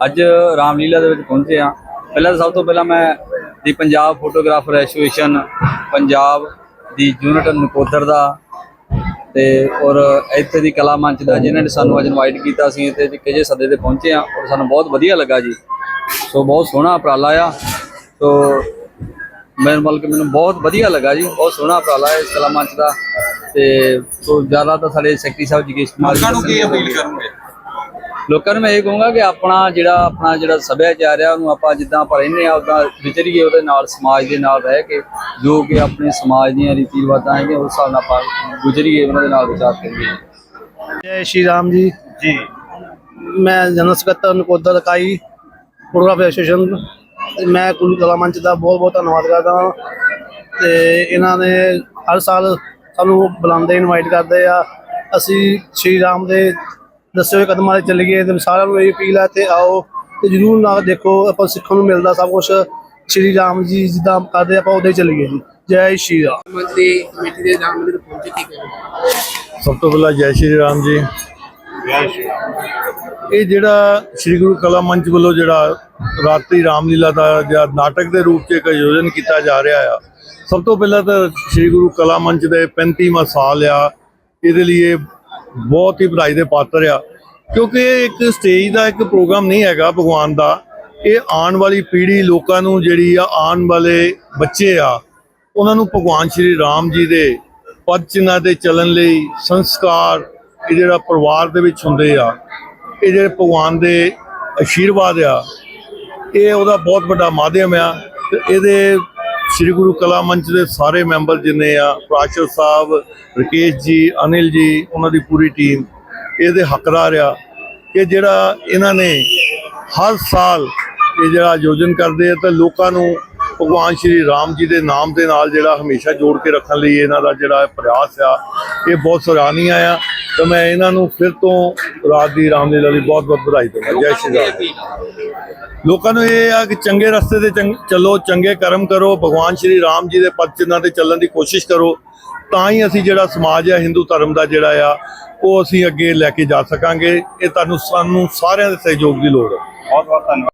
ਅੱਜ ਰਾਮਲੀਲਾ ਦੇ ਵਿੱਚ ਪਹੁੰਚੇ ਆ ਪਹਿਲਾਂ ਤਾਂ ਸਭ ਤੋਂ ਪਹਿਲਾਂ ਮੈਂ the Punjab photographer association Punjab the unit Nakodar ਦਾ ਤੇ ਔਰ ਇੱਥੇ ਦੀ ਕਲਾ ਮੰਚ ਦਾ ਜਿਨ੍ਹਾਂ ਨੇ ਸਾਨੂੰ ਅੱਜ ਇਨਵਾਈਟ ਕੀਤਾ ਸੀ ਇੱਥੇ ਕਿਹੇ ਸੱਦੇ ਤੇ ਪਹੁੰਚੇ ਆ ਔਰ ਸਾਨੂੰ ਬਹੁਤ ਵਧੀਆ ਲੱਗਾ ਜੀ। ਸੋ ਬਹੁਤ ਸੋਹਣਾ ਉਪਰਾਲਾ ਆ। ਸੋ ਮੈਨੂੰ ਬਲਕਿ ਮੈਨੂੰ ਬਹੁਤ ਵਧੀਆ ਲੱਗਾ ਜੀ ਬਹੁਤ ਸੋਹਣਾ ਉਪਰਾਲਾ ਹੈ ਇਸ ਕਲਾ ਮੰਚ ਦਾ ਤੇ ਸੋ ਜ਼ਿਆਦਾ ਤਾਂ ਸਾਡੇ ਸੈਕਟਰੀ ਸਾਹਿਬ ਜੀਗੇਸ਼ ਕੁਮਾਰ ਜੀ ਲੋਕਾਂ ਨੂੰ ਕੀ। ਅਪੀਲ ਕਰੋਗੇ ਲੋਕਾਂ ਨੂੰ ਮੈਂ ਇਹ ਕਹੂੰਗਾ ਕਿ ਆਪਣਾ ਜਿਹੜਾ ਆਪਣਾ ਜਿਹੜਾ ਸੱਭਿਆਚਾਰ ਆ ਉਹਨੂੰ ਆਪਾਂ ਜਿੱਦਾਂ ਆਪਾਂ ਰਹਿੰਦੇ ਆ ਉਦਾਂ ਵਿਚਰੀਏ ਉਹਦੇ ਨਾਲ ਸਮਾਜ ਦੇ ਨਾਲ ਰਹਿ ਕੇ ਜੋ ਕਿ ਆਪਣੇ ਸਮਾਜ ਦੀਆਂ ਰੀਤੀ ਰਿਵਾਜਾਂ ਹੈਗੀਆਂ ਉਸ ਹਿਸਾਬ ਨਾਲ ਆਪਾਂ ਗੁਜ਼ਰੀਏ ਉਹਨਾਂ ਦੇ ਨਾਲ ਵਿਚਾਰ ਕਰੀਏ। ਜੈ ਸ਼੍ਰੀ ਰਾਮ ਜੀ। ਜੀ। ਮੈਂ ਜਨਰਲ ਸਕੱਤਰ ਨਕੋਦਰ ਇਕਾਈ ਫੋਟੋਗ੍ਰਾਫੀ ਐਸੋਸੀਏਸ਼ਨ ਤੇ ਮੈਂ ਕੁੱਲ ਕਲਾ ਮੰਚ ਦਾ ਬਹੁਤ ਬਹੁਤ ਧੰਨਵਾਦ ਕਰਦਾ ਹਾਂ। ਤੇ ਇਹਨਾਂ ਨੇ ਹਰ ਸਾਲ ਸਾਨੂੰ ਬੁਲਾਉਂਦੇ ਇਨਵਾਈਟ ਕਰਦੇ ਆ। ਅਸੀਂ ਸ਼੍ਰੀ ਰਾਮ ਦੇ ਦੱਸੇ ਹੋਏ ਕਦਮਾਂ ਤੇ ਚੱਲੀਏ ਤੇ ਸਾਰਿਆਂ ਨੂੰ ਇਹ ਅਪੀਲ ਹੈ ਤੇ ਆਓ ਤੇ ਜਰੂਰ ਨਾ ਦੇਖੋ ਆਪਾਂ ਸਿੱਖਣ ਨੂੰ ਮਿਲਦਾ ਸਭ ਕੁਝ ਸ਼੍ਰੀ ਰਾਮ ਜੀ ਜਿੱਦਾਂ ਕਰਦੇ ਆਪਾਂ ਉਹਦੇ ਚੱਲੀਏ ਜੀ। ਜੈ ਸ਼੍ਰੀ ਰਾਮ। ਕਮੇਟੀ ਦੇ ਪਹੁੰਚੇ ਸਭ ਤੋਂ ਪਹਿਲਾਂ ਜੈ ਸ਼੍ਰੀ ਰਾਮ ਜੀ। ਇਹ ਜਿਹੜਾ ਸ੍ਰੀ ਗੁਰੂ ਕਲਾ ਮੰਚ ਵੱਲੋਂ ਜਿਹੜਾ ਰਾਤਰੀ ਰਾਮਲੀਲਾ ਦਾ ਜਿਹੜਾ ਨਾਟਕ ਦੇ ਰੂਪ 'ਚ ਇੱਕ ਆਯੋਜਨ ਕੀਤਾ ਜਾ ਰਿਹਾ ਆ ਸਭ ਤੋਂ ਪਹਿਲਾਂ ਤਾਂ ਸ੍ਰੀ ਗੁਰੂ ਕਲਾ ਮੰਚ ਦੇ 35ਵਾਂ ਸਾਲ ਆ ਇਹਦੇ ਲਈ ਬਹੁਤ ਹੀ ਵਧਾਈ ਦੇ ਪਾਤਰ ਆ। ਕਿਉਂਕਿ ਇਹ ਇੱਕ ਸਟੇਜ ਦਾ ਇੱਕ ਪ੍ਰੋਗਰਾਮ ਨਹੀਂ ਹੈਗਾ ਭਗਵਾਨ ਦਾ। ਇਹ ਆਉਣ ਵਾਲੀ ਪੀੜ੍ਹੀ ਲੋਕਾਂ ਨੂੰ ਜਿਹੜੀ ਆ, ਆਉਣ ਵਾਲੇ ਬੱਚੇ ਆ, ਉਹਨਾਂ ਨੂੰ ਭਗਵਾਨ ਸ਼੍ਰੀ ਰਾਮ ਜੀ ਦੇ ਪਦ ਚਿੰਨ੍ਹਾਂ ਤੇ ਚੱਲਣ ਲਈ ਸੰਸਕਾਰ ਇਹ ਜਿਹੜਾ ਪਰਿਵਾਰ ਦੇ ਵਿੱਚ ਹੁੰਦੇ ਆ, ਇਹ ਜਿਹੜੇ ਭਗਵਾਨ ਦੇ ਅਸ਼ੀਰਵਾਦ ਆ, ਇਹ ਉਹਦਾ ਬਹੁਤ ਵੱਡਾ ਮਾਧਿਅਮ ਆ ਤੇ ਇਹਦੇ ਸ੍ਰੀ ਗੁਰੂ ਕਲਾ ਮੰਚ ਦੇ ਸਾਰੇ ਮੈਂਬਰ ਜਿੰਨੇ ਆ ਪ੍ਰਾਸ਼ਰ ਸਾਹਿਬ, ਰਕੇਸ਼ ਜੀ, ਅਨਿਲ ਜੀ, ਉਹਨਾਂ ਦੀ ਪੂਰੀ ਟੀਮ, ਇਹਦੇ ਹੱਕਦਾਰ ਆ ਕਿ ਜਿਹੜਾ ਇਹਨਾਂ ਨੇ ਹਰ ਸਾਲ ਇਹ ਜਿਹੜਾ ਆਯੋਜਨ ਕਰਦੇ ਆ, ਤੇ ਲੋਕਾਂ ਨੂੰ ਭਗਵਾਨ ਸ਼੍ਰੀ ਰਾਮ ਜੀ ਦੇ ਨਾਮ ਦੇ ਨਾਲ ਜਿਹੜਾ ਹਮੇਸ਼ਾ ਜੋੜ ਕੇ ਰੱਖਣ ਲਈ ਇਹਨਾਂ ਦਾ ਜਿਹੜਾ ਪ੍ਰਯਾਸ ਆ, ਇਹ ਬਹੁਤ ਸਰਾਹਨੀਆ ਆ। ਤੇ ਮੈਂ ਇਹਨਾਂ ਨੂੰ ਫਿਰ ਤੋਂ ਰਾਤ ਦੀ ਰਾਮਲੀਲਾ ਲਈ ਬਹੁਤ ਬਹੁਤ ਵਧਾਈ ਦਿੰਦਾ। ਜੈ ਸ਼੍ਰੀ ਰਾਮ। ਲੋਕਾਂ ਨੂੰ ਇਹ ਆ ਕਿ ਚੰਗੇ ਰਸਤੇ ਤੇ ਚੰਗ- ਚੱਲੋ, ਚੰਗੇ ਕਰਮ ਕਰੋ, ਭਗਵਾਨ ਸ਼੍ਰੀ ਰਾਮ ਜੀ ਦੇ ਪਦ ਚਿੰਨ੍ਹਾਂ ਤੇ ਚੱਲਣ ਦੀ ਕੋਸ਼ਿਸ਼ ਕਰੋ, ਤਾਂ ਹੀ ਅਸੀਂ ਜਿਹੜਾ ਸਮਾਜ ਆ, ਹਿੰਦੂ ਧਰਮ ਦਾ ਜਿਹੜਾ ਆ, ਉਹ ਅਸੀਂ ਅੱਗੇ ਲੈ ਕੇ ਜਾ ਸਕਾਂਗੇ। ਇਹ ਤੁਹਾਨੂੰ ਸਾਨੂੰ ਸਾਰਿਆਂ ਦੇ ਸਹਿਯੋਗ ਦੀ ਲੋੜ ਹੈ ਬਹੁਤ ਬਹੁਤ ਧੰਨਵਾਦ।